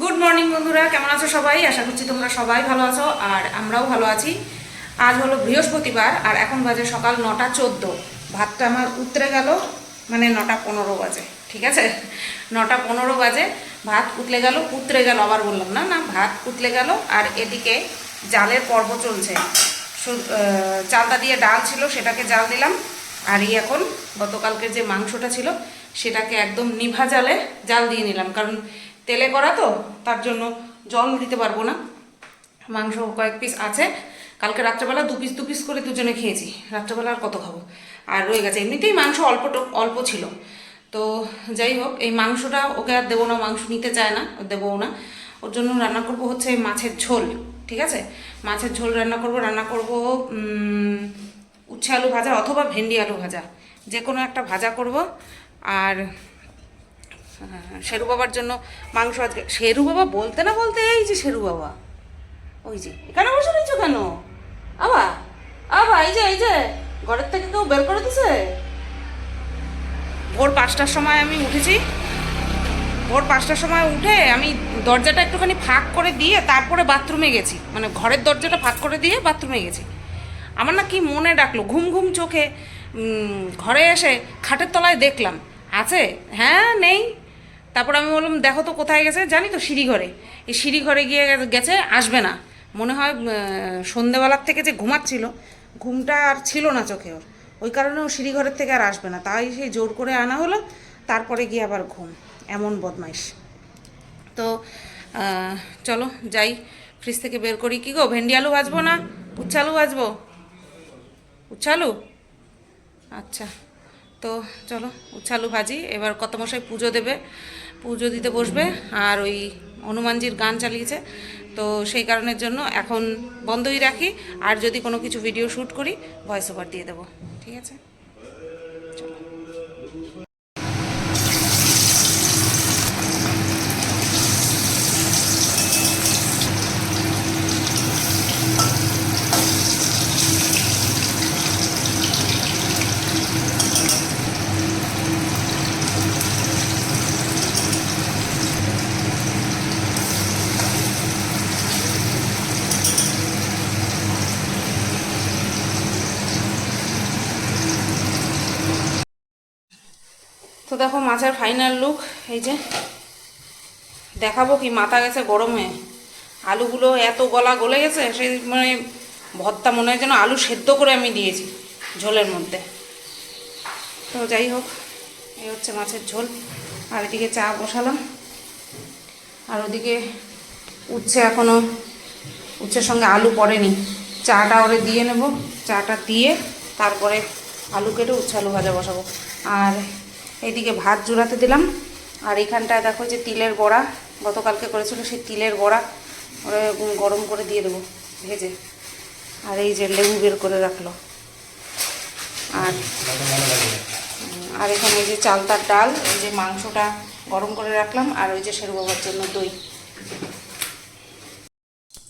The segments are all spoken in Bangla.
গুড মর্নিং বন্ধুরা। কেমন আছো সবাই? আশা করছি তোমরা সবাই ভালো আছো আর আমরাও ভালো আছি। আজ হলো বৃহস্পতিবার আর এখন বাজে সকাল নটা চোদ্দ। ভাতটা আমার উতরে গেল মানে নটা পনেরো বাজে, ঠিক আছে? নটা পনেরো বাজে, ভাত উতলে গেল, উতরে গেল, আবার বললাম, না না, ভাত উতলে গেল। আর এদিকে জালের পর্ব চলছে। চালটা দিয়ে ডাল ছিল, সেটাকে জাল দিলাম। আর এই এখন গতকালকের যে মাংসটা ছিল, সেটাকে একদম নিভা জালে জাল দিয়ে নিলাম। কারণ তেলে করা তো, তার জন্য জল দিতে পারব না। মাংস কয়েক পিস আছে। কালকে রাত্রেবেলা দু পিস দু পিস করে দুজনে খেয়েছি। রাত্রেবেলা আর কত খাব? আর রয়ে গেছে। এমনিতেই মাংস অল্প অল্প ছিল। তো যাই হোক, এই মাংসটা ওকে আর দেবো না, মাংস নিতে চায় না, দেবও না। ওর জন্য রান্না করব হচ্ছে মাছের ঝোল, ঠিক আছে? মাছের ঝোল রান্না করব রান্না করব উচ্ছে আলু ভাজা অথবা ভেন্ডি আলু ভাজা। যে কোনো একটা ভাজা করব। আর শেরু বাবার জন্য মাংস আজকে শেরু বাবা বলতে না বলতে এই যে শেরু বাবা। ওই যে, এখানে বসে রয়েছো কেন? আবা আবা, এই যে এই যে, ঘরের থেকে কেউ বের করে দিছে? ভোর পাঁচটার সময় আমি উঠেছি। ভোর পাঁচটার সময় উঠে আমি দরজাটা একটুখানি ফাঁক করে দিয়ে তারপরে বাথরুমে গেছি। মানে ঘরের দরজাটা ফাঁক করে দিয়ে বাথরুমে গেছি। আমার না কি মনে ডাকলো ঘুম ঘুম চোখে ঘরে এসে খাটের তলায় দেখলাম। আছে? হ্যাঁ নেই? তারপর আমি বললাম, দেখো তো কোথায় গেছে? জানি তো সিঁড়ি ঘরে এই সিঁড়ি ঘরে গিয়ে গেছে, আসবে না। মনে হয় সন্ধেবেলার থেকে যে ঘুমাচ্ছিল, ঘুমটা আর ছিল না চোখে ওর। ওই কারণে ও সিঁড়ি ঘরের থেকে আর আসবে না। তাই সেই জোর করে আনা হলো, তারপরে গিয়ে আবার ঘুম। এমন বদমাইশ। তো চলো, যাই। ফ্রিজ থেকে বের করি। কি গো, ভেন্ডি আলু ভাজবো না? উচ্ছে আলু ভাজবো? উচ্ছে আলু? আচ্ছা। তো, চলো, উচ্ছে আলু ভাজি। এবার কত মশাই পুজো দেবে। পুজো দিতে বসবে আর ওই হনুমানজির গান চালিয়েছে। তো সেই কারণের জন্য এখন বন্ধই রাখি। আর যদি কোনো কিছু ভিডিও শ্যুট করি ভয়েস ওভার দিয়ে দেবো। ঠিক আছে তো দেখো মাছের ফাইনাল লুক এই যে। দেখাবো কি, মাথা গেছে গরমে আলুগুলো এত গলা গলে গেছে, সেই মানে ভর্তা মনে হয় যেন আলু সেদ্ধ করে আমি দিয়েছি ঝোলের মধ্যে। তো যাই হোক, এই হচ্ছে মাছের ঝোল। আর এদিকে চা বসালাম। আর ওদিকে উচ্ছে এখনও উচ্ছের সঙ্গে আলু পড়েনি। চাটা ওরে দিয়ে নেব, চাটা দিয়ে তারপরে আলু কেটে উচ্ছে আলু ভাজা বসাবো। আর এইদিকে ভাত জোড়াতে দিলাম। আর এখানটায় দেখো যে তিলের বড়া গতকালকে করেছিল, সেই তিলের বড়া ওরা গরম করে দিয়ে দেবো ভেজে। আর এই যে লেবু বের করে রাখল। আর আর এখানে যে চালতার ডাল, এই যে মাংসটা গরম করে রাখলাম, আর ওই যে সেরু বাবার জন্য দই।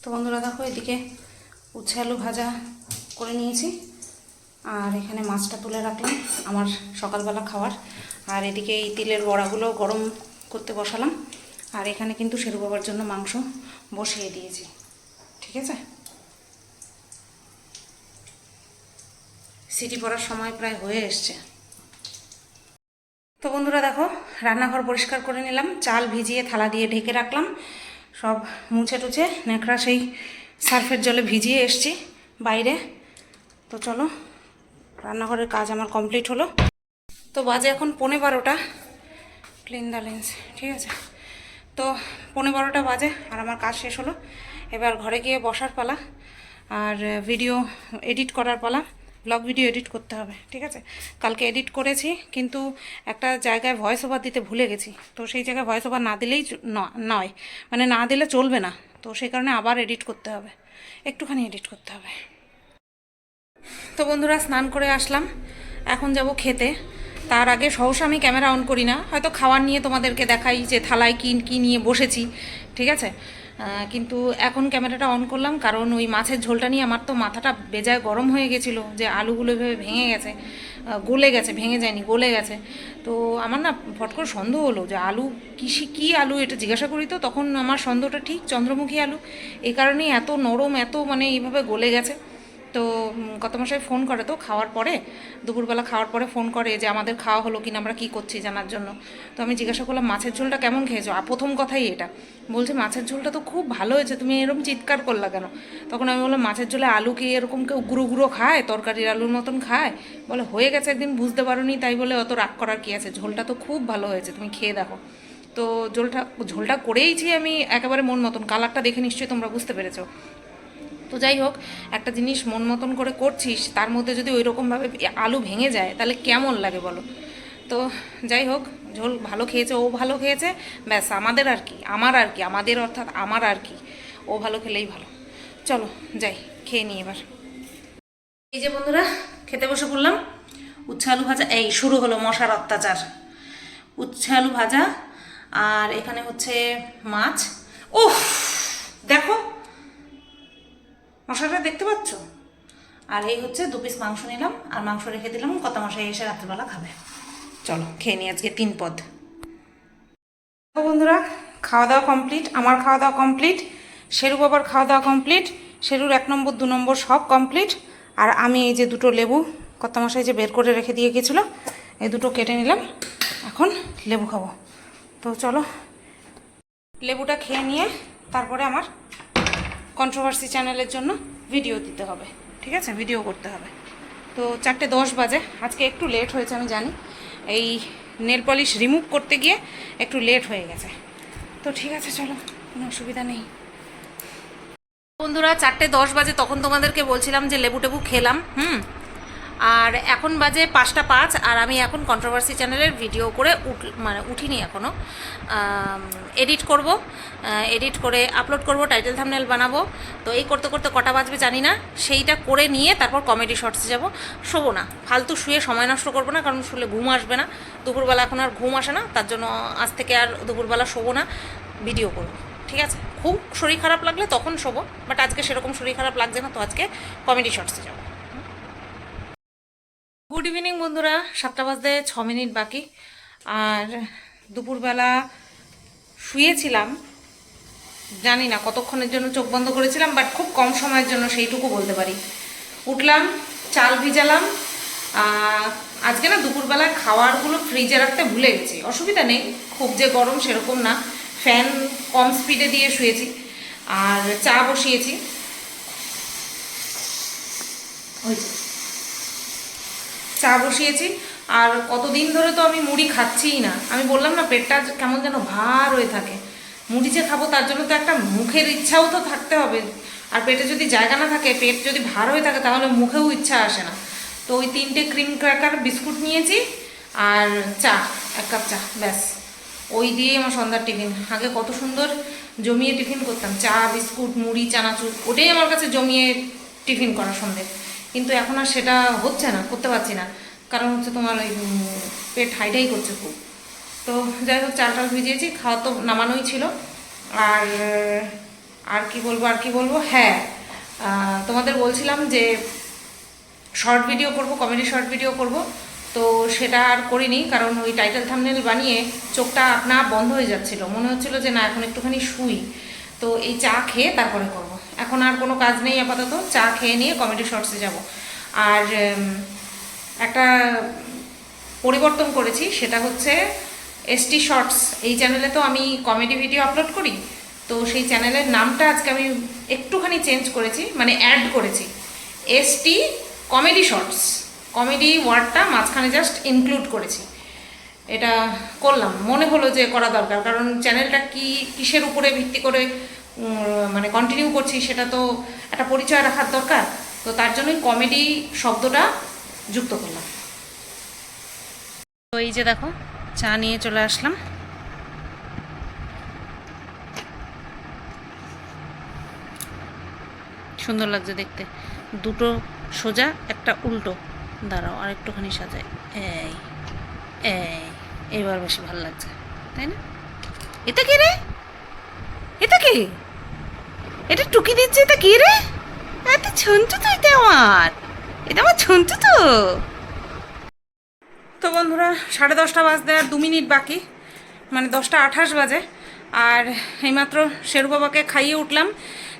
তো বন্ধুরা দেখো, এদিকে উচ্ছে আলু ভাজা করে নিয়েছি। আর এখানে মাছটা তুলে রাখলাম আমার সকালবেলা খাওয়ার। আর এদিকে এই তিলের বড়াগুলো গরম করতে বসালাম। আর এখানে কিন্তু সেরু বাবার জন্য মাংস বসিয়ে দিয়েছি। ঠিক আছে? সিটি পড়ার সময় প্রায় হয়ে এসছে। তো বন্ধুরা দেখো, রান্নাঘর পরিষ্কার করে নিলাম। চাল ভিজিয়ে থালা দিয়ে ঢেকে রাখলাম। সব মুছে টুছে ন্যাকড়া সেই সার্ফের জলে ভিজিয়ে এসছি বাইরে। তো চলো, রান্নাঘরের কাজ আমার কমপ্লিট হলো। তো বাজে এখন পৌনে বারোটা। ক্লিন দ্য লেন্স ঠিক আছে? তো পৌনে বারোটা বাজে আর আমার কাজ শেষ হলো। এবার ঘরে গিয়ে বসার পালা আর ভিডিও এডিট করার পালা। ব্লগ ভিডিও এডিট করতে হবে, ঠিক আছে? কালকে এডিট করেছি, কিন্তু একটা জায়গায় ভয়েস ওভার দিতে ভুলে গেছি। তো সেই জায়গায় ভয়েস ওভার না দিলেই নয়। মানে না দিলে চলবে না। তো সেই কারণে আবার এডিট করতে হবে। একটুখানি এডিট করতে হবে। তো বন্ধুরা, স্নান করে আসলাম। এখন যাব খেতে। তার আগে সহসা আমি ক্যামেরা অন করি না। হয়তো খাওয়ার নিয়ে তোমাদেরকে দেখাই যে থালায় কী কী নিয়ে বসেছি, ঠিক আছে? কিন্তু এখন ক্যামেরাটা অন করলাম, কারণ ওই মাছের ঝোলটা নিয়ে আমার তো মাথাটা বেজায় গরম হয়ে গেছিল, যে আলুগুলো এভাবে ভেঙে গেছে গলে গেছে, ভেঙে যায়নি, গলে গেছে। তো আমার না ফট করে সন্দেহ হলো যে আলু কিসি কী আলু এটা জিজ্ঞাসা করি তো, তখন আমার সন্দেহটা ঠিক চন্দ্রমুখী আলু। এই কারণেই এত নরম, এত মানে এইভাবে গলে গেছে। তো কত মশাই ফোন করে তো খাওয়ার পরে, দুপুরবেলা খাওয়ার পরে ফোন করে যে আমাদের খাওয়া হলো কিনা, আমরা কী করছি জানার জন্য। তো আমি জিজ্ঞাসা করলাম, মাছের ঝোলটা কেমন খেয়েছো? আর প্রথম কথাই এটা। বলছে, মাছের ঝোলটা তো খুব ভালো হয়েছে, তুমি এরকম চিৎকার করলা কেন? তখন আমি বললাম, মাছের ঝোলে আলু কি এরকম কেউ গুঁড়ো গুঁড়ো খায়, তরকারির আলুর মতন খায়? বলে, হয়ে গেছে, একদিন বুঝতে পারোনি, তাই বলে অত রাগ করার কি আছে? ঝোলটা তো খুব ভালো হয়েছে, তুমি খেয়ে দেখো। তো ঝোলটা ঝোলটা করেইছি আমি একেবারে মন মতন, কালারটা দেখে নিশ্চয়ই তোমরা বুঝতে পেরেছ। তো যাই হোক, একটা জিনিস মন মতন করে করছিস, তার মধ্যে যদি ওই রকমভাবে আলু ভেঙে যায়, তাহলে কেমন লাগে বলো? তো যাই হোক, ঝোল ভালো খেয়েছে, ও ভালো খেয়েছে, ব্যাস আমাদের আর কি, আমার আর কি, আমাদের অর্থাৎ আমার আর কি, ও ভালো খেলেই ভালো। চলো, যাই, খেয়ে নিই এবার। এই যে বন্ধুরা, খেতে বসে পড়লাম, উচ্ছে আলু ভাজা, এই শুরু হলো মশার অত্যাচার। উচ্ছে আলু ভাজা, আর এখানে হচ্ছে মাছ। উফ, দেখো মশলাটা দেখতে পাচ্ছ? আর এই হচ্ছে দু পিস মাংস নিলাম, আর মাংস রেখে দিলাম কত মশাই এসে রাত্রেবেলা খাবে। চলো, খেয়ে নিই আজকে তিন পদ। বন্ধুরা খাওয়া দাওয়া কমপ্লিট আমার খাওয়া দাওয়া কমপ্লিট শেরু বাবার খাওয়া দাওয়া কমপ্লিট শেরুর এক নম্বর, দু নম্বর সব কমপ্লিট আর আমি এই যে দুটো লেবু কত মশাই যে বের করে রেখে দিয়ে গেছিল, এই দুটো কেটে নিলাম, এখন লেবু খাব। তো চলো, লেবুটা খেয়ে নিয়ে তারপরে আমার কন্ট্রোভার্সি চ্যানেলের জন্য ভিডিও দিতে হবে, ঠিক আছে? ভিডিও করতে হবে। তো চারটে দশ বাজে, আজকে একটু লেট হয়েছে, আমি জানি। এই নেল পলিশ রিমুভ করতে গিয়ে একটু লেট হয়ে গেছে। তো ঠিক আছে, চলো, কোনো অসুবিধা নেই। বন্ধুরা, চারটে দশ বাজে, তখন তোমাদেরকে বলছিলাম যে লেবু টেবু খেলাম, হুম? আর এখন বাজে পাঁচটা পাঁচ, আর আমি এখন কন্ট্রোভার্সি চ্যানেলের ভিডিও করে উঠ মানে উঠিনি এখনও এডিট করব এডিট করে আপলোড করব টাইটেল থামনেল বানাবো। তো এই করতে করতে কটা বাজবে জানি না। সেইটা করে নিয়ে তারপর কমেডি শর্টসে যাব। শোবো না। ফালতু শুয়ে সময় নষ্ট করব না, কারণ শুলে ঘুম আসবে না। দুপুরবেলা এখন আর ঘুম আসে না, তার জন্য আজ থেকে আর দুপুরবেলা শোবো না ভিডিও করব। ঠিক আছে? খুব শরীর খারাপ লাগলে তখন শোবো বাট আজকে সেরকম শরীর খারাপ লাগছে না, তো আজকে কমেডি শর্টসে যাব। গুড ইভিনিং বন্ধুরা। সাতটা বাজতে ছ মিনিট বাকি। আর দুপুরবেলা শুয়েছিলাম। জানি না কতক্ষণের জন্য চোখ বন্ধ করেছিলাম বাট খুব কম সময়ের জন্য সেইটুকু বলতে পারি। উঠলাম, চাল ভিজালাম। আজকে না দুপুরবেলা খাওয়ারগুলো ফ্রিজে রাখতে ভুলে গেছি। অসুবিধা নেই, খুব যে গরম সেরকম না। ফ্যান কম স্পিডে দিয়ে শুয়েছি। আর চা বসিয়েছি। ওই চা বসিয়েছি। আর কতদিন ধরে তো আমি মুড়ি খাচ্ছিই না। আমি বললাম না, পেটটা কেমন যেন ভার হয়ে থাকে। মুড়ি যে খাব তার জন্য তো একটা মুখের ইচ্ছাও তো থাকতে হবে। আর পেটে যদি জায়গা না থাকে, পেট যদি ভার হয়ে থাকে, তাহলে মুখেও ইচ্ছা আসে না। তো ওই তিনটে ক্রিম ক্র্যাকার, বিস্কুট নিয়েছি আর চা, এক কাপ চা, ব্যাস। ওই দিয়ে আমার সন্ধ্যার টিফিন। আগে কত সুন্দর জমিয়ে টিফিন করতাম। চা, বিস্কুট, মুড়ি, চানাচুর, ওটাই আমার কাছে জমিয়ে টিফিন করা সন্ধে। কিন্তু এখন আর সেটা হচ্ছে না, করতে পারছি না। কারণ হচ্ছে তোমার ওই পেট হাইটাই করছে খুব। তো যাই হোক, চাল টাল ভিজিয়েছি, খাওয়া তো নামানোই ছিল। আর আর কি বলব, আর কি বলব? হ্যাঁ তোমাদের বলছিলাম যে শর্ট ভিডিও করব, কমেডি শর্ট ভিডিও করব। তো সেটা আর করিনি, কারণ ওই টাইটেল থামনেল বানিয়ে চোখটা আপনা বন্ধ হয়ে যাচ্ছিল। মনে হচ্ছিল যে না, এখন একটুখানি শুই। তো এই চা খেয়ে তারপরে করব। এখন আর কোনো কাজ নেই আপাতত, চা খেয়ে নিয়ে কমেডি শর্টসে যাব। আর একটা পরিবর্তন করেছি, সেটা হচ্ছে এসটি শর্টস এই চ্যানেলে তো আমি কমেডি ভিডিও আপলোড করি, তো সেই চ্যানেলের নামটা আজকে আমি একটুখানি চেঞ্জ করেছি মানে অ্যাড করেছি। এসটি কমেডি শর্টস কমেডি ওয়ার্ডটা মাঝখানে জাস্ট ইনক্লুড করেছি। এটা করলাম। মনে হলো যে করা দরকার, কারণ চ্যানেলটা কি, কিসের উপরে ভিত্তি করে মানে কন্টিনিউ করছি, সেটা তো একটা পরিচয় রাখার দরকার। তো তার জন্যই কমেডি শব্দটা যুক্ত করলাম। তো এই যে দেখো, চা নিয়ে চলে আসলাম। সুন্দর লাগছে দেখতে। দুটো সোজা, একটা উল্টো। দাঁড়াও, আর একটুখানি সাজাই। এই এই, এবার বেশি ভালো লাগছে, তাই না? এটা কি রে? এটা কি? এটা টুকি দিচ্ছে এটা কি রে? এত ছন্তু তো এটা আমার এটা আমার ছন্তু তো। তো বন্ধুরা, সাড়ে দশটা বাজতে আর দু মিনিট বাকি মানে দশটা আঠাশ বাজে। আর এইমাত্র শেরু বাবাকে খাইয়ে উঠলাম।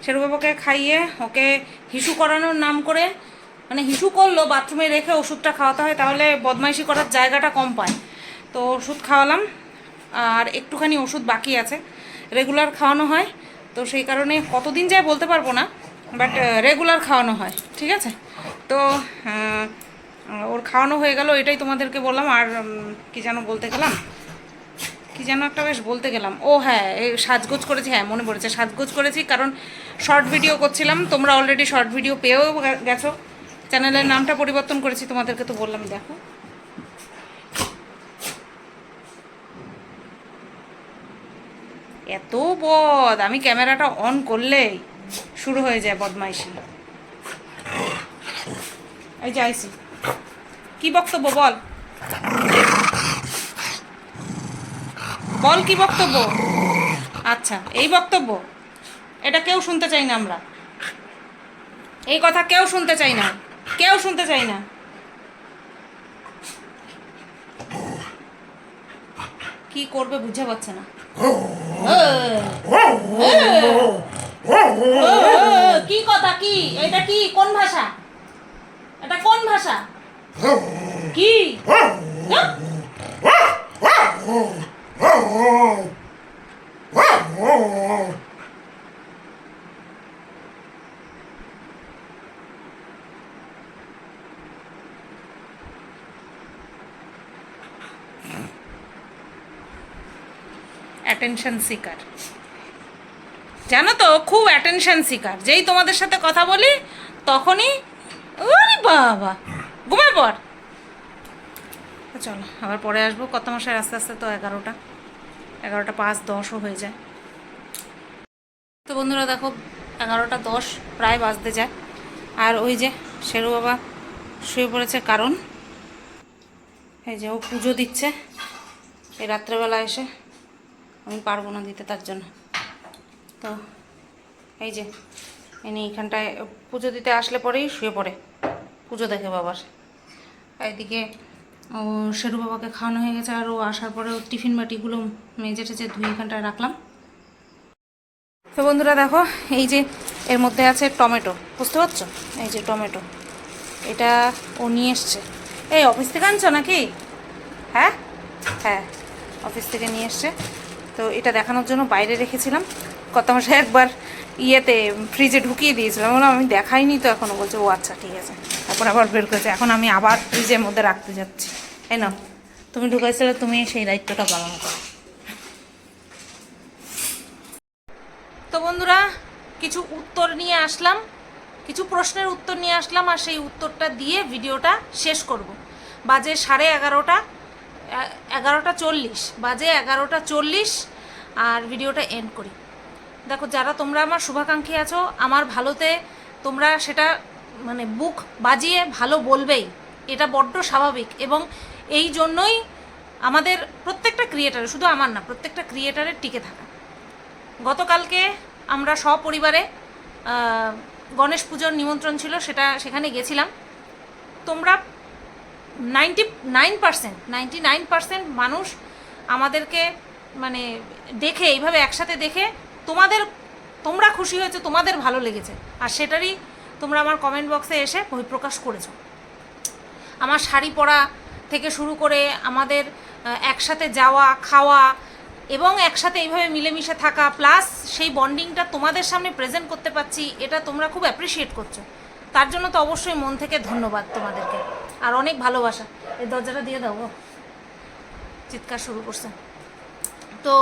শেরু বাবাকে খাইয়ে ওকে হিসু করানোর নাম করে মানে হিসু করল, বাথরুমে রেখে ওষুধটা খাওয়াতে হয়, তাহলে বদমাইশি করার জায়গাটা কম পায়। তো ওষুধ খাওয়ালাম, আর একটুখানি ওষুধ বাকি আছে। রেগুলার খাওয়ানো হয়। তো সেই কারণে কতদিন যায় বলতে পারব না বাট রেগুলার খাওয়ানো হয়, ঠিক আছে? তো ওর খাওয়ানো হয়ে গেল, এটাই তোমাদেরকে বললাম, আর কি যেন বলতে গেলাম? কি যেন একটা বেশ বলতে গেলাম। ও হ্যাঁ এই সাজগোজ করেছি হ্যাঁ মনে পড়েছে, সাজগোজ করেছি, কারণ শর্ট ভিডিও করছিলাম, তোমরা অলরেডি শর্ট ভিডিও পেয়েও গেছো। চ্যানেলের নামটা পরিবর্তন করেছি, তোমাদেরকে তো বললাম, দেখো। এত বদ, আমি ক্যামেরাটা অন করলেই শুরু হয়ে যায় বদমাইশি। এই যে আইসি। কি বক্তব্য বল? বল কি বক্তব্য? আচ্ছা এই বক্তব্য, এটা কেউ শুনতে চাই না আমরা। এই কথা কেউ শুনতে চাই না, কেউ শুনতে চাই না। কি করবে বুঝে পাচ্ছে না। কি কথা কি? এটা কি? কোন ভাষা? এটা কোন ভাষা? কি? অ্যাটেনশন সিকার জানো তো, খুব অ্যাটেনশন সিকার যেই তোমাদের সাথে কথা বলি, তখনই বাবা, ঘুমায় পর। চলো, আবার পরে আসব। কত মাসের আস্তে আস্তে তো এগারোটা। এগারোটা পাঁচ দশও হয়ে যায়। তো বন্ধুরা দেখো, এগারোটা দশ প্রায় বাজতে যায়। আর ওই যে শেরু বাবা শুয়ে পড়েছে কারণ, এই যে ও পুজো দিচ্ছে। এই রাত্রেবেলা এসে আমি পারব না দিতে তার জন্য। তো এই যে, ইনি এখানটায় পুজো দিতে আসলে পরেই শুয়ে পড়ে। পুজো দেখে বাবার। এদিকে ও শেরু বাবাকে খাওয়ানো হয়ে গেছে আর ও আসার পরে ওর টিফিন বাটিগুলো মেজে টেজে ধুয়ে এখানটায় রাখলাম। তো বন্ধুরা দেখো, এই যে এর মধ্যে আছে টমেটো, বুঝতে পারছ? এই যে টমেটো, এটা ও নিয়ে এসছে। এই অফিস থেকে আনছো নাকি? হ্যাঁ? হ্যাঁ অফিস থেকে নিয়ে এসছে। তো এটা দেখানোর জন্য বাইরে রেখেছিলাম। কত মাসে একবার ইয়েতে ফ্রিজে ঢুকিয়ে দিয়েছিলাম বললাম, আমি দেখাইনি তো এখনও বলছে, ও আচ্ছা ঠিক আছে। তারপর আবার বের করেছে। এখন আমি আবার ফ্রিজের মধ্যে রাখতে যাচ্ছি। এই না তুমি ঢুকাইছিলে, তুমি সেই দায়িত্বটা পালন করো। তো বন্ধুরা, কিছু উত্তর নিয়ে আসলাম, কিছু প্রশ্নের উত্তর নিয়ে আসলাম, আর সেই উত্তরটা দিয়ে ভিডিওটা শেষ করব। বাজে সাড়ে এগারোটা। এগারোটা চল্লিশ, বাজে এগারোটা চল্লিশ, আর ভিডিওটা এন্ড করি। দেখো, যারা তোমরা আমার শুভাকাঙ্ক্ষী আছো, আমার ভালোতে তোমরা সেটা মানে বুক বাজিয়ে ভালো বলবেই। এটা বড্ড স্বাভাবিক এবং এই জন্যই আমাদের প্রত্যেকটা ক্রিয়েটারের শুধু আমার না, প্রত্যেকটা ক্রিয়েটারের টিকে থাকা। গতকালকে আমরা সপরিবারে গণেশ পুজোর নিমন্ত্রণ ছিল, সেটা সেখানে গেছিলাম। তোমরা ninety, nine percent, ninety nine percent মানুষ আমাদেরকে মানে দেখে, এইভাবে একসাথে দেখে তোমাদের, তোমরা খুশি হয়েছে, তোমাদের ভালো লেগেছে। আর সেটারই তোমরা আমার কমেন্ট বক্সে এসে বহিঃপ্রকাশ করেছ। আমার শাড়ি পরা থেকে শুরু করে আমাদের একসাথে যাওয়া, খাওয়া এবং একসাথে এইভাবে মিলেমিশে থাকা প্লাস সেই বন্ডিংটা তোমাদের সামনে প্রেজেন্ট করতে পারছি, এটা তোমরা খুব অ্যাপ্রিসিয়েট করছ। তার জন্য তো অবশ্যই মন থেকে ধন্যবাদ তোমাদেরকে। আর অনেক ভালোবাসা। এই দরজাটা দিয়ে দাও চিৎকার শুরু করছে। তো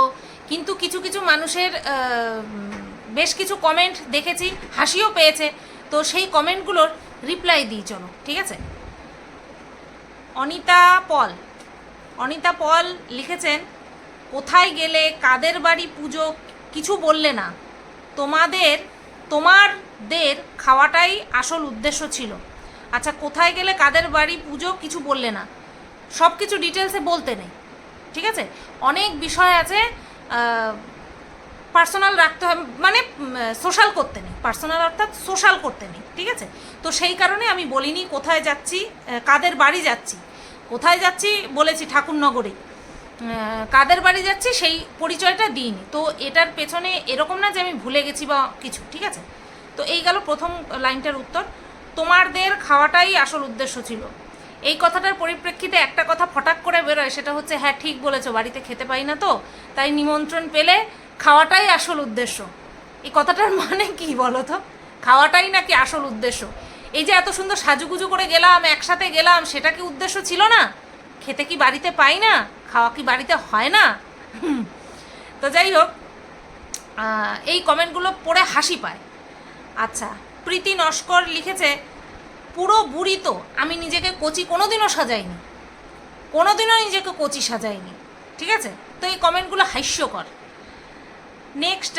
কিন্তু কিছু কিছু মানুষের বেশ কিছু কমেন্ট দেখেছি, হাসিও পেয়েছে। তো সেই কমেন্টগুলোর রিপ্লাই দিই, চলো, ঠিক আছে? অনিতা পল। অনিতা পল লিখেছেন, কোথায় গেলে কাদের বাড়ি পুজো, কিছু বললে না। তোমাদের তোমারদের খাওয়াটাই আসল উদ্দেশ্য ছিল। আচ্ছা কোথায় গেলে কাদের বাড়ি, পুজো কিছু বললে না। সব কিছু ডিটেলসে বলতে নেই, ঠিক আছে? অনেক বিষয় আছে পার্সোনাল রাখতে হবে মানে সোশ্যাল করতে নেই। পার্সোনাল অর্থাৎ সোশ্যাল করতে নেই, ঠিক আছে? তো সেই কারণে আমি বলিনি কোথায় যাচ্ছি কাদের বাড়ি যাচ্ছি। কোথায় যাচ্ছি বলেছি ঠাকুরনগরে। কাদের বাড়ি যাচ্ছি সেই পরিচয়টা দিইনি। তো এটার পেছনে এরকম না যে আমি ভুলে গেছি বা কিছু, ঠিক আছে? তো এই গেল প্রথম লাইনটার উত্তর। তোমাদের খাওয়াটাই আসল উদ্দেশ্য ছিল। এই কথাটার পরিপ্রেক্ষিতে একটা কথা ফটাক করে বেরোয়, সেটা হচ্ছে হ্যাঁ ঠিক বলেছ, বাড়িতে খেতে পাই না তো, তাই নিমন্ত্রণ পেলে খাওয়াটাই আসল উদ্দেশ্য। এই কথাটার মানে কি বলো তো? খাওয়াটাই নাকি আসল উদ্দেশ্য? এই যে এত সুন্দর সাজুগুজু করে গেলাম, একসাথে গেলাম, সেটা কি উদ্দেশ্য ছিল না? খেতে কি বাড়িতে পাই না? খাওয়া কি বাড়িতে হয় না? তো যাই হোক এই কমেন্টগুলো পড়ে হাসি পায়। আচ্ছা প্রীতি নস্কর লিখেছে পুরো বুড়ি তো আমি নিজেকে কচি কোনোদিনও সাজাইনি কোনোদিনও নিজেকে কচি সাজাইনি ঠিক আছে তো এই কমেন্টগুলো হাস্যকর नेक्स्ट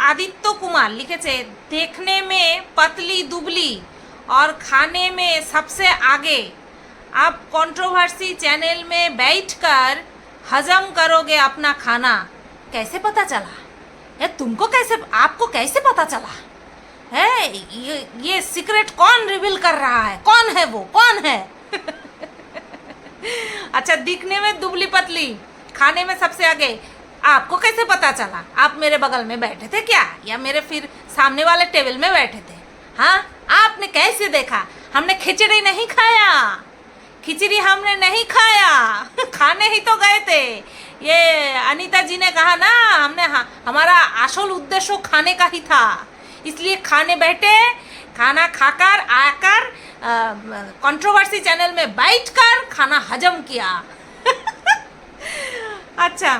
आदित्य कुमार लिखे थे देखने में पतली दुबली और खाने में सबसे आगे आप कंट्रोवर्सी चैनल में बैठकर हजम करोगे अपना खाना कैसे पता चला ये तुमको कैसे आपको कैसे पता चला है? ये ये सीक्रेट कौन रिवील कर रहा है? कौन है वो? कौन है? अच्छा दिखने में दुबली पतली, खाने में सबसे आगे। आपको कैसे पता चला? आप मेरे बगल में बैठे थे क्या? या मेरे फिर सामने वाले टेबल में बैठे थे? हाँ? आपने कैसे देखा? हमने खिचड़ी नहीं खाया। खिचड़ी हमने नहीं खाया। खाने ही तो गए थे। ये अनीता जी ने कहा ना, हमने हमारा असल उद्देश्य खाने का ही था। इसलिए खाने बैठे खाना खाकर आकर कंट्रोवर्सी चैनल में बैठकर खाना हजम किया আচ্ছা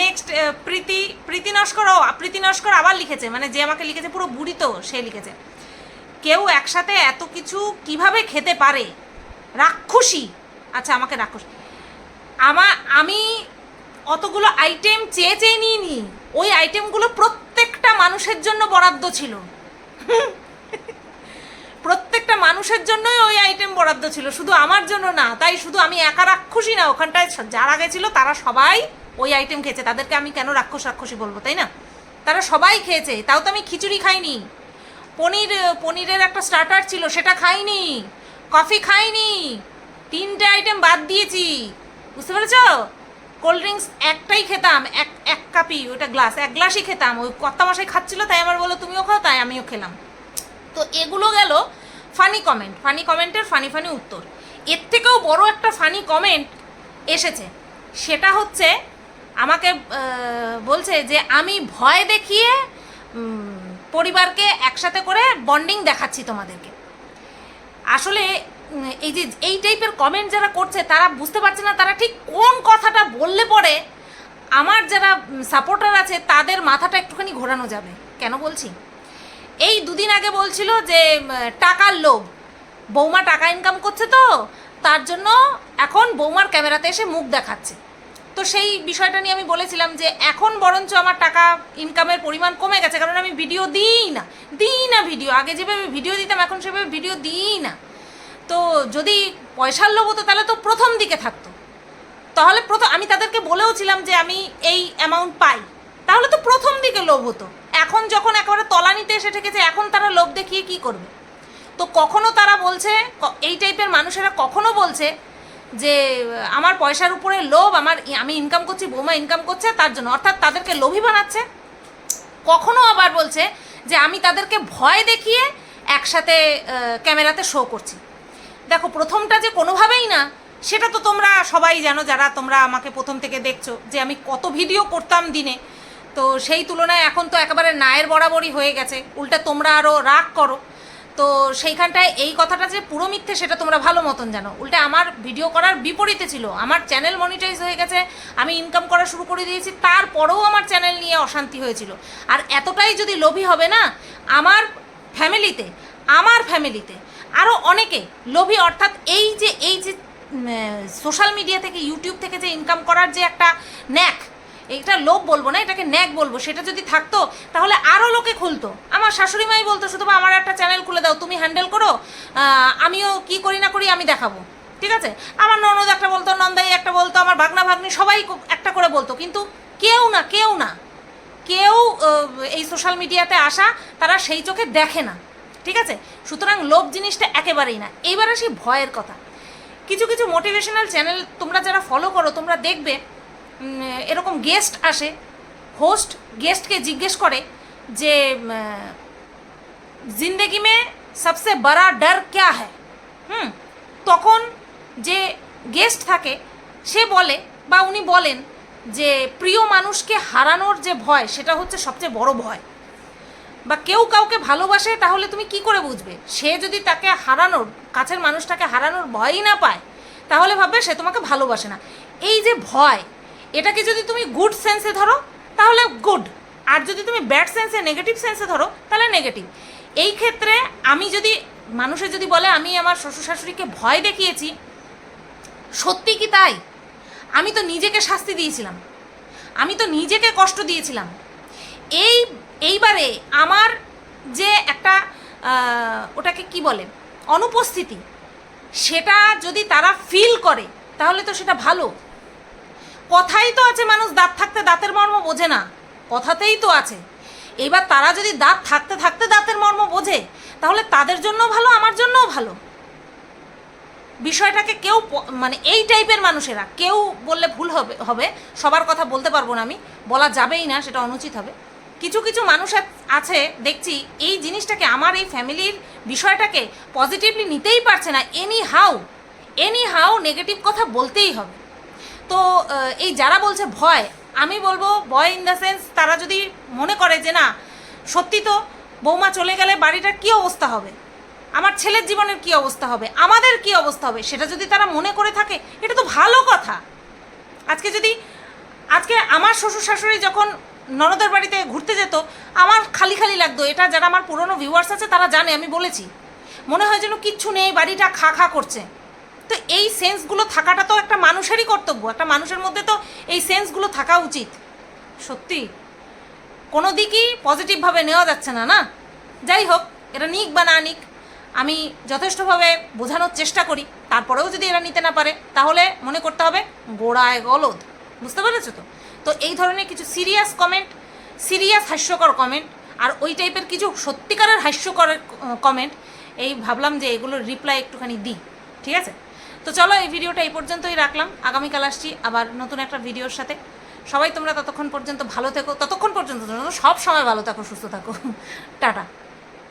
নেক্সট প্রীতি প্রীতি নস্কর ও প্রীতি নস্কর আবার লিখেছে মানে যে আমাকে লিখেছে পুরো বুড়ি তো সে লিখেছে কেউ একসাথে এত কিছু কিভাবে খেতে পারে রাক্ষসী আচ্ছা আমাকে রাক্ষস আমার আমি অতগুলো আইটেম চেয়ে চেয়ে নিয়ে নি ওই আইটেমগুলো প্রত্যেকটা মানুষের জন্য বরাদ্দ ছিল। প্রত্যেকটা মানুষের জন্যই ওই আইটেম বরাদ্দ ছিল। শুধু আমার জন্য না, তাই শুধু আমি একা রাক্ষসী না, ওখানটায় যারা গেছিল তারা সবাই ওই আইটেম খেয়েছে। তাদেরকে আমি কেন রাক্ষস রাক্ষসী বলব, তাই না? তারা সবাই খেয়েছে, তাও তো আমি খিচুড়ি খাইনি। পনির, পনিরের একটা স্টার্টার ছিল, সেটা খাইনি। কফি খাইনি। তিনটে আইটেম বাদ দিয়েছি। বুঝতে পেরেছ? কোল্ড ড্রিঙ্কস একটাই খেতাম, এক এক কাপই, ওটা গ্লাস, এক গ্লাসই খেতাম। ওই কর্তা মশাই খাচ্ছিলো, তাই আমার বলো তুমিও খাও? তাই আমিও খেলাম। তো এগুলো গেল ফানি কমেন্ট ফানি কমেন্টের ফানি ফানি উত্তর। এর থেকেও বড় একটা ফানি কমেন্ট এসেছে। সেটা হচ্ছে, আমাকে বলছে যে, আমি ভয় দেখিয়ে পরিবারকে একসাথে করে বন্ডিং দেখাচ্ছি তোমাদেরকে। আসলে এই যে, এই টাইপের কমেন্ট যারা করছে, তারা বুঝতে পারছে না তারা ঠিক কোন কথাটা বললে পরে আমার যারা সাপোর্টার আছে, তাদের মাথাটা একটুখানি ঘোরানো যাবে। কেন বলছি? এই দুদিন আগে বলছিল যে টাকার লোভ। বৌমা টাকা ইনকাম করছে তো, তার জন্য এখন বৌমার ক্যামেরাতে এসে মুখ দেখাচ্ছে। তো সেই বিষয়টা নিয়ে আমি বলেছিলাম যে, এখন বরঞ্চ আমার টাকা ইনকামের পরিমাণ কমে গেছে, কারণ আমি ভিডিও দিই না দিই না ভিডিও আগে যেভাবে ভিডিও দিতাম, এখন সেভাবে ভিডিও দিই না। তো যদি পয়সার লোভ হতো, তাহলে তো প্রথম দিকে থাকতো। তাহলে প্রথম আমি তাদেরকে বলেও ছিলাম যে আমি এই অ্যামাউন্ট পাই। তাহলে তো প্রথম দিকে লোভ হতো। এখন যখন একেবারে তলানিতে এসে ঠেকেছে, এখন তারা লোভ দেখিয়ে কি করবে? তো কখনো তারা বলছে এই টাইপের মানুষেরা কখনো বলছে যে, আমার পয়সার উপরে লোভ, আমার আমি ইনকাম করছি, বৌমা ইনকাম করছে, তার জন্য। অর্থাৎ তাদেরকে লোভী বানাচ্ছে। কখনো আবার বলছে যে, আমি তাদেরকে ভয় দেখিয়ে একসাথে ক্যামেরাতে শো করছি। দেখো, প্রথমটা যে কোনোভাবেই না, সেটা তো তোমরা সবাই জানো, যারা তোমরা আমাকে প্রথম থেকে দেখছ, যে আমি কত ভিডিও করতাম দিনে। তো সেই তুলনায় এখন তো একেবারে নায়ের বরাবরই হয়ে গেছে। উল্টা তোমরা আরও রাগ করো। তো সেইখানটায় এই কথাটা যে পুরো মিথ্যে, সেটা তোমরা ভালো মতন জানো। উল্টে আমার ভিডিও করার বিপরীতে ছিল। আমার চ্যানেল মনিটাইজ হয়ে গেছে, আমি ইনকাম করা শুরু করে দিয়েছি, তারপরেও আমার চ্যানেল নিয়ে অশান্তি হয়েছিল। আর এতটাই যদি লোভী হবে না, আমার ফ্যামিলিতে আমার ফ্যামিলিতে আরও অনেকে লোভী, অর্থাৎ এই যে এই যে সোশ্যাল মিডিয়া থেকে ইউটিউব থেকে যে ইনকাম করার যে একটা ন্যাক এটা লোভ বলব না, এটাকে ন্যাক বলব। সেটা যদি থাকতো, তাহলে আরও লোকে খুলতো। আমার শাশুড়ি মাই বলতো, শুধু আমার একটা চ্যানেল খুলে দাও, তুমি হ্যান্ডেল করো আমিও কি করি না করি আমি দেখাবো। ঠিক আছে? আমার ননদ একটা বলতো, নন্দাই একটা বলতো, আমার ভাগনা ভাগ্নি সবাই একটা করে বলতো। কিন্তু কেউ না কেউ না, কেউ এই সোশ্যাল মিডিয়াতে আসা, তারা সেই চোখে দেখে না। ঠিক আছে? সুতরাং লোভ জিনিসটা একেবারেই না। এইবার আসি ভয়ের কথা। কিছু কিছু মোটিভেশনাল চ্যানেল তোমরা যারা ফলো করো, তোমরা দেখবে এরকম গেস্ট আসে। হোস্ট গেস্টকে জিজ্ঞেস করে যে জিন্দগি মে সবসে বড়া ডর ক্যা হ্যায়? হুম? তখন যে গেস্ট থাকে, সে বলে বা উনি বলেন যে, প্রিয় মানুষকে হারানোর যে ভয়, সেটা হচ্ছে সবচেয়ে বড় ভয়। বা কেউ কাউকে ভালোবাসে, তাহলে তুমি কি করে বুঝবে? সে যদি তাকে হারানোর, কাছের মানুষটাকে হারানোর ভয়ই না পায়, তাহলে ভাববে সে তোমাকে ভালোবাসে না। এই যে ভয়, এটাকে যদি তুমি গুড সেন্সে ধরো, তাহলে গুড আর যদি তুমি ব্যাড সেন্সে নেগেটিভ সেন্সে ধরো, তাহলে নেগেটিভ এই ক্ষেত্রে আমি যদি, মানুষে যদি বলে, আমি আমার শ্বশুর শাশুড়িকে ভয় দেখিয়েছি, সত্যি কি তাই? আমি তো নিজেকে শাস্তি দিয়েছিলাম। আমি তো নিজেকে কষ্ট দিয়েছিলাম। এই এইবারে আমার যে একটা ওটাকে কি বলে, অনুপস্থিতি, সেটা যদি তারা ফিল করে, তাহলে তো সেটা ভালো। কথাই তো আছে মানুষ দাঁত থাকতে দাঁতের মর্ম বোঝে না, কথাতেই তো আছে। এবার তারা যদি দাঁত থাকতে থাকতে দাঁতের মর্ম বোঝে, তাহলে তাদের জন্য ভালো, আমার জন্যও ভালো। বিষয়টাকে কেউ মানে এই টাইপের মানুষেরা, কেউ বললে ভুল হবে হবে, সবার কথা বলতে পারব না আমি, বলা যাবেই না, সেটা অনুচিত হবে। কিছু কিছু মানুষ আছে, দেখছি, এই জিনিসটাকে, আমার এই ফ্যামিলির বিষয়টাকে পজিটিভলি নিতেই পারছে না anyhow anyhow negative কথা বলতেই হবে। তো এই যারা বলছে ভয়, আমি বলব ভয় ইন দ্য সেন্স তারা যদি মনে করে যে না, সত্যি তো বৌমা চলে গেলে বাড়িটার কী অবস্থা হবে? আমার ছেলের জীবনের কী অবস্থা হবে? আমাদের কী অবস্থা হবে? সেটা যদি তারা মনে করে থাকে, এটা তো ভালো কথা। আজকে যদি, আজকে আমার শ্বশুর শাশুড়ি যখন ননদের বাড়িতে ঘুরতে যেত, আমার খালি খালি লাগতো। এটা যারা আমার পুরনো ভিউয়ার্স আছে, তারা জানে, আমি বলেছি। মনে হয় যেন কিচ্ছু নেই, বাড়িটা খা খা করছে। তো এই সেন্সগুলো থাকাটা তো একটা মানুষেরই কর্তব্য। একটা মানুষের মধ্যে তো এই সেন্সগুলো থাকা উচিত। সত্যি। কোনো দিকই পজিটিভভাবে নেওয়া যাচ্ছে না না? যাই হোক এটা নিক বা না নিক, আমি যথেষ্টভাবে বোঝানোর চেষ্টা করি। তারপরেও যদি এরা নিতে না পারে, তাহলে মনে করতে হবে গোড়ায় গলদ। বুঝতে পেরেছ তো? তো এই ধরনের কিছু সিরিয়াস কমেন্ট সিরিয়াস হাস্যকর কমেন্ট আর ওই টাইপের কিছু সত্যিকারের হাস্যকর কমেন্ট এই ভাবলাম যে এগুলোর রিপ্লাই একটুখানি দিই, ঠিক আছে? তো চলো এই ভিডিওটা এই পর্যন্তই রাখলাম। আগামীকাল আসছি আবার নতুন একটা ভিডিওর সাথে। সবাই তোমরা ততক্ষণ পর্যন্ত ভালো থেকো, ততক্ষণ পর্যন্ত সব সময় ভালো থাকো, সুস্থ থাকো। টাটা।